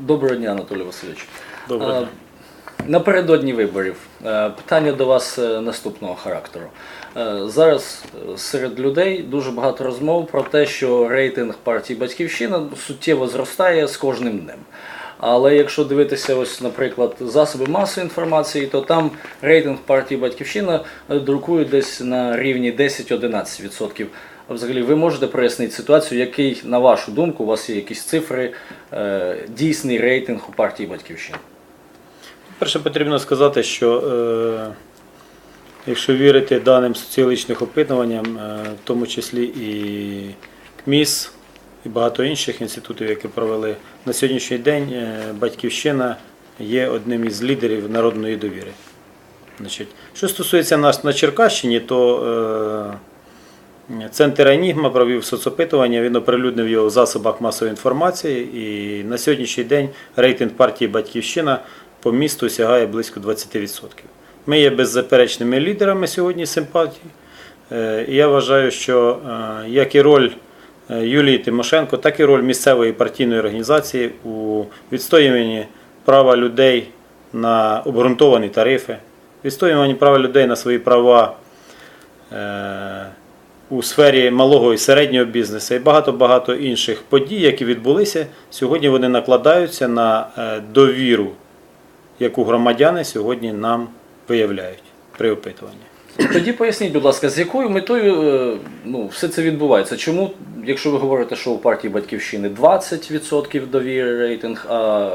Доброго дня, Анатолій Васильович. Доброго дня. Напередодні виборів е, питання до вас е, наступного характеру. Е, Зараз е, серед людей дуже багато розмов про те, що рейтинг партії Батьківщина суттєво зростає з кожним днем. Але якщо дивитися, ось, наприклад, засоби масової інформації, то там рейтинг партії Батьківщина е, друкують десь на рівні 10-11%. Взагалі, ви можете прояснити ситуацію, який, на вашу думку, у вас є якісь цифри, е, дійсний рейтинг у партії Батьківщина? Перше потрібно сказати, що е, якщо вірити даним соціологічних опитуванням, е, в тому числі і КМІС, і багато інших інститутів, які провели на сьогоднішній день, Батьківщина є одним із лідерів народної довіри. Значить, що стосується нас на Черкащині, то е, центр Енігма провів соцопитування, він оприлюднив його в засобах масової інформації, і на сьогоднішній день рейтинг партії Батьківщина по місту сягає близько 20%. Ми є беззаперечними лідерами сьогодні симпатії. Е, І я вважаю, що е, як і роль е, Юлії Тимошенко, так і роль місцевої партійної організації у відстоюванні права людей на обґрунтовані тарифи, відстоюванні права людей на свої права у сфері малого і середнього бізнесу і багато-багато інших подій, які відбулися, сьогодні вони накладаються на е, довіру, яку громадяни сьогодні нам виявляють при опитуванні. Тоді поясніть, будь ласка, з якою метою е, ну, все це відбувається? Чому, якщо ви говорите, що у партії Батьківщини 20% довіри рейтинг, а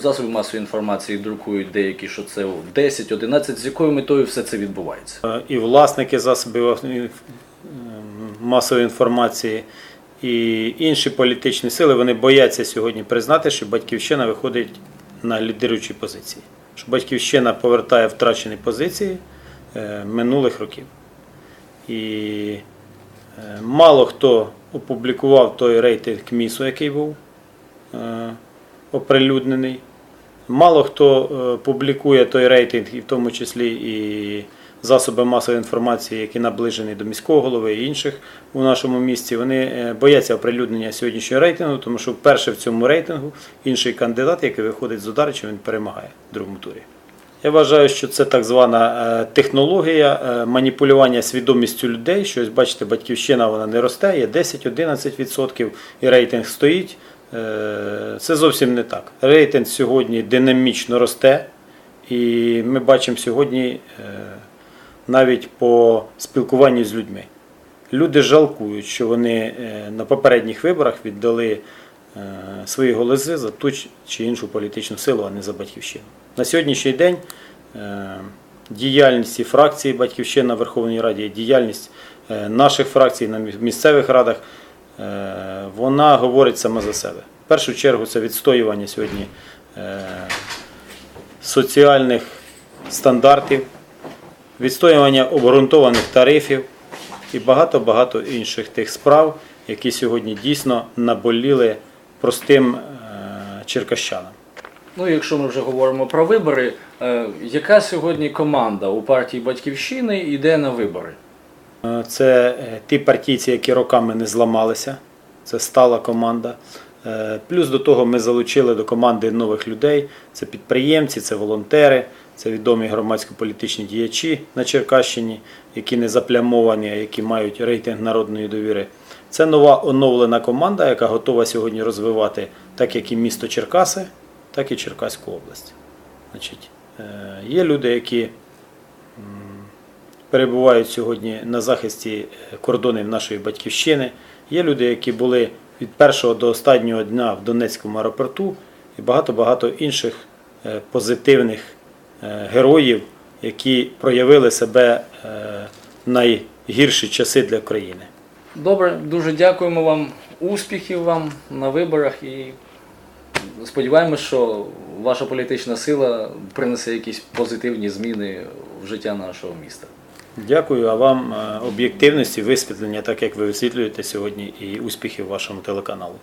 засоби масової інформації друкують деякі, що це 10-11%, з якою метою все це відбувається? Е, і власники засобів масової інформації, і інші політичні сили вони бояться сьогодні признати, що батьківщина виходить на лідируючі позиції. Що батьківщина повертає втрачені позиції е, минулих років. І е, мало хто опублікував той рейтинг КМІСу, який був е, оприлюднений. Мало хто публікує той рейтинг, і в тому числі і засоби масової інформації, які наближені до міського голови і інших у нашому місті. Вони е, бояться оприлюднення сьогоднішнього рейтингу, тому що вперше в цьому рейтингу інший кандидат, який виходить з Ударичем, він перемагає в другому турі. Я вважаю, що це так звана е, технологія е, маніпулювання свідомістю людей. Що ось бачите, батьківщина вона не росте, є 10-11% і рейтинг стоїть. Це зовсім не так. Рейтинг сьогодні динамічно росте, і ми бачимо сьогодні навіть по спілкуванню з людьми. Люди жалкують, що вони е, на попередніх виборах віддали е, свої голоси за ту чи іншу політичну силу, а не за батьківщину. На сьогоднішній день е, діяльність фракції Батьківщина в Верховній Раді, діяльність наших фракцій на місцевих радах, вона говорить сама за себе. В першу чергу це відстоювання сьогодні соціальних стандартів, відстоювання обґрунтованих тарифів і багато-багато інших тих справ, які сьогодні дійсно наболіли простим е, черкащанам. Ну, якщо ми вже говоримо про вибори, е, яка сьогодні команда у партії Батьківщини йде на вибори? Е, Це ті партійці, які роками не зламалися. Це стала команда. Плюс до того ми залучили до команди нових людей. Це підприємці, це волонтери, це відомі громадсько-політичні діячі на Черкащині, які не заплямовані, а які мають рейтинг народної довіри. Це нова оновлена команда, яка готова сьогодні розвивати так як і місто Черкаси, так і Черкаську область. Значить, е, є люди, які перебувають сьогодні на захисті е, кордонів нашої батьківщини. Є люди, які були від першого до останнього дня в Донецькому аеропорту, і багато-багато інших е, позитивних героїв, які проявили себе е, в найгірші часи для країни. Добре, дуже дякуємо вам, успіхів вам на виборах і сподіваємось, що ваша політична сила принесе якісь позитивні зміни в життя нашого міста. Дякую, а вам е, об'єктивності, висвітлення, так як ви висвітлюєте сьогодні, і успіхів вашому телеканалу.